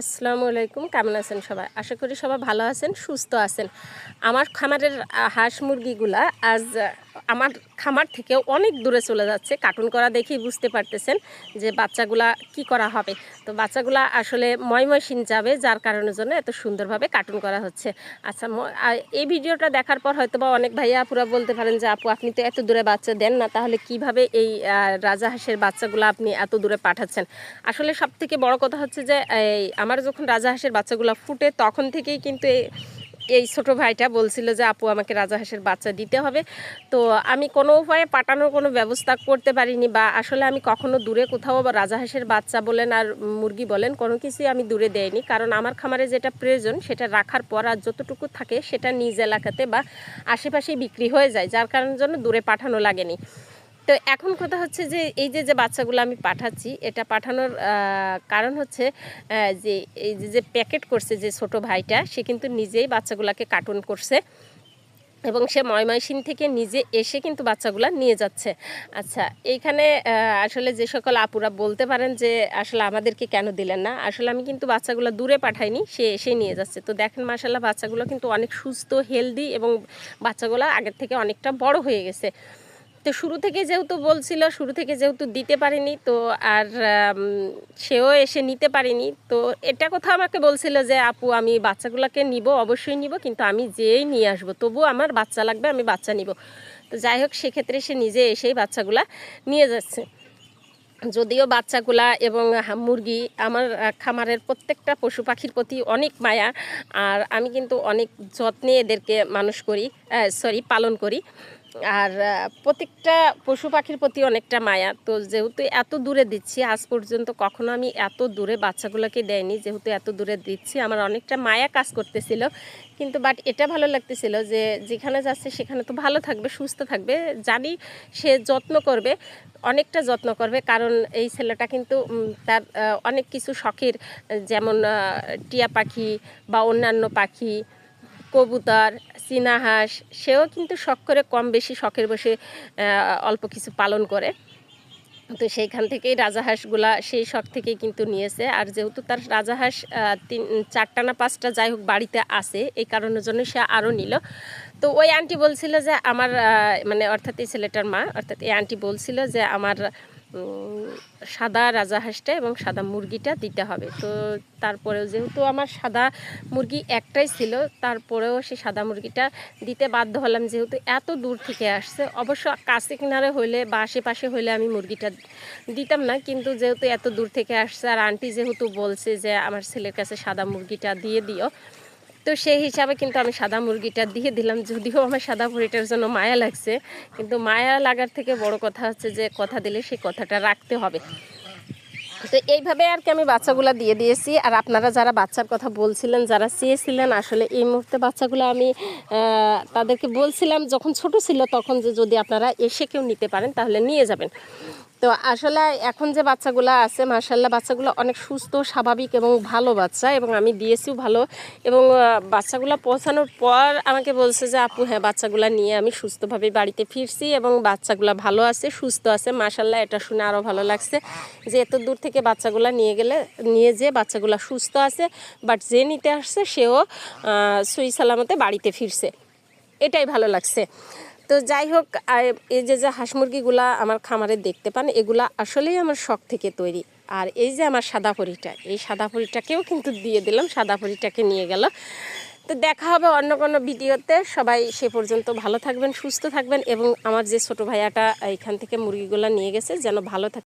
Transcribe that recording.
আসসালামু আলাইকুম, কেমন আছেন সবাই? আশা করি সবাই ভালো আছেন, সুস্থ আছেন। আমার খামারের হাঁস মুরগিগুলা আজ আমার খামার থেকে অনেক দূরে চলে যাচ্ছে। কার্টুন করা দেখেই বুঝতে পারতেছেন যে বাচ্চাগুলা কি করা হবে। তো বাচ্চাগুলা আসলে ময়ময়সিন যাবে যার কারণের জন্য এত সুন্দরভাবে কার্টুন করা হচ্ছে। আচ্ছা এই ভিডিওটা দেখার পর হয়তো বা অনেক ভাইয়া পুরা বলতে পারেন যে আপু আপনি তো এত দূরে বাচ্চা দেন না তাহলে কীভাবে এই আহ, রাজাহাঁসের বাচ্চাগুলো আপনি এত দূরে পাঠাচ্ছেন? আসলে সব থেকে বড় কথা হচ্ছে যে এই আমার যখন রাজা হাঁসের বাচ্চাগুলো ফুটে তখন থেকেই কিন্তু এই এই ছোটো ভাইটা বলছিল যে, আপু, আমাকে রাজা রাজাহাঁসের বাচ্চা দিতে হবে। তো আমি কোনো উপায়ে পাঠানোর কোনো ব্যবস্থা করতে পারিনি বা আসলে আমি কখনো দূরে কোথাও বা রাজা রাজাহাঁসের বাচ্চা বলেন আর মুরগি বলেন কোনো কিছুই আমি দূরে দেয়নি কারণ আমার খামারে যেটা প্রয়োজন সেটা রাখার পর আর যতটুকু থাকে সেটা নিজ এলাকাতে বা আশেপাশেই বিক্রি হয়ে যায়, যার কারণের জন্য দূরে পাঠানো লাগেনি। তো এখন কথা হচ্ছে যে এই যে যে বাচ্চাগুলো আমি পাঠাচ্ছি, এটা পাঠানোর কারণ হচ্ছে যে এই যে যে প্যাকেট করছে যে ছোট ভাইটা, সে কিন্তু নিজেই বাচ্চাগুলোকে কার্টুন করছে এবং সে ময়মনসিং থেকে নিজে এসে কিন্তু বাচ্চাগুলো নিয়ে যাচ্ছে। আচ্ছা এইখানে আসলে যে সকল আপুরা বলতে পারেন যে, আসলে আমাদেরকে কেন দিলেন না? আসলে আমি কিন্তু বাচ্চাগুলো দূরে পাঠাইনি, সে এসে নিয়ে যাচ্ছে। তো দেখেন মাসাল্লাহ বাচ্চাগুলো কিন্তু অনেক সুস্থ হেলদি এবং বাচ্চাগুলো আগের থেকে অনেকটা বড় হয়ে গেছে। তো শুরু থেকে যেহেতু বলছিল, শুরু থেকে যেহেতু দিতে পারিনি, তো আর সেও এসে নিতে পারিনি। তো এটা কথা আমাকে বলছিল যে, আপু, আমি বাচ্চাগুলোকে নিব, অবশ্যই নিব, কিন্তু আমি যেই নিয়ে আসব, তবু আমার বাচ্চা লাগবে, আমি বাচ্চা নিব। তো যাই হোক, সেক্ষেত্রে সে নিজে এসেই বাচ্চাগুলা নিয়ে যাচ্ছে। যদিও বাচ্চাগুলা এবং মুরগি আমার খামারের প্রত্যেকটা পশু পাখির প্রতি অনেক মায়া, আর আমি কিন্তু অনেক যত্নে এদেরকে মানুষ করি সরি পালন করি। আর প্রত্যেকটা পশু পাখির প্রতি অনেকটা মায়া। তো যেহেতু এত দূরে দিচ্ছি, আজ পর্যন্ত কখনো আমি এত দূরে বাচ্চাগুলোকে দেয়নি, যেহেতু এত দূরে দিচ্ছি, আমার অনেকটা মায়া কাজ করতেছিল। কিন্তু বাট এটা ভালো লাগতেছিল যে, যেখানে যাচ্ছে সেখানে তো ভালো থাকবে, সুস্থ থাকবে। জানি সে যত্ন করবে, অনেকটা যত্ন করবে, কারণ এই ছেলেটা কিন্তু তার অনেক কিছু শখের, যেমন টিয়া পাখি বা অন্যান্য পাখি কবুতর চীনা হাঁস সেও কিন্তু শখ করে কম বেশি শখের বসে অল্প কিছু পালন করে। তো সেইখান থেকেই রাজাহাঁসগুলা সেই শখ থেকেই কিন্তু নিয়েছে। আর যেহেতু তার রাজাহাঁস তিন, চারটা না পাঁচটা যাই হোক বাড়িতে আসে এই কারণের জন্য সে আরও নিল। তো ওই আন্টি বলছিল যে আমার মানে অর্থাৎ এই ছেলেটার মা, অর্থাৎ এই আন্টি বলছিল যে আমার সাদা রাজাহাঁসটা এবং সাদা মুরগিটা দিতে হবে। তো তারপরেও যেহেতু আমার সাদা মুরগি একটাই ছিল, তারপরেও সে সাদা মুরগিটা দিতে বাধ্য হলাম যেহেতু এত দূর থেকে আসছে। অবশ্য কাছে কিনারে হইলে বা আশেপাশে হইলে আমি মুরগিটা দিতাম না, কিন্তু যেহেতু এত দূর থেকে আসছে আর আন্টি যেহেতু বলছে যে আমার ছেলের কাছে সাদা মুরগিটা দিয়ে দিও তো সেই হিসাবে কিন্তু আমি সাদা মুরগিটা দিয়ে দিলাম। যদিও আমার সাদা মুরগিটার জন্য মায়া লাগছে, কিন্তু মায়া লাগার থেকে বড় কথা হচ্ছে যে কথা দিলে সেই কথাটা রাখতে হবে। তো এইভাবে আর কি আমি বাচ্চাগুলো দিয়ে দিয়েছি। আর আপনারা যারা বাচ্চার কথা বলছিলেন, যারা চেয়েছিলেন, আসলে এই মুহূর্তে বাচ্চাগুলো আমি তাদেরকে বলছিলাম, যখন ছোট ছিল তখন যে যদি আপনারা এসে কেউ নিতে পারেন, তাহলে নিয়ে যাবেন। তো আসলে এখন যে বাচ্চাগুলো আছে মার্শাল্লাহ বাচ্চাগুলো অনেক সুস্থ, স্বাভাবিক এবং ভালো বাচ্চা এবং আমি দিয়েছিও ভালো এবং বাচ্চাগুলো পৌঁছানোর পর আমাকে বলছে যে, আপু হ্যাঁ বাচ্চাগুলো নিয়ে আমি সুস্থভাবে বাড়িতে ফিরছি এবং বাচ্চাগুলো ভালো আছে, সুস্থ আছে মার্শাল্লাহ এটা শুনে আরও ভালো লাগছে যে, এত দূর থেকে বাচ্চাগুলো নিয়ে গেলে, নিয়ে যে বাচ্চাগুলো সুস্থ আছে বাট যে নিতে আসছে, সেও সই সালামতে বাড়িতে ফিরছে। এটাই ভালো লাগছে। তো যাই হোক এই যে যে হাঁস মুরগিগুলা আমার খামারে দেখতে পান, এগুলা আসলেই আমার শখ থেকে তৈরি। আর এই যে আমার সাদা পরিটা, এই সাদা পরিটাকেও কিন্তু দিয়ে দিলাম, সাদা পরিটাকে নিয়ে গেল। তো দেখা হবে অন্য কোনো ভিডিওতে। সবাই সে পর্যন্ত ভালো থাকবেন, সুস্থ থাকবেন, এবং আমার যে ছোটো ভাইয়াটা এখান থেকে মুরগিগুলো নিয়ে গেছে, যেন ভালো থাকে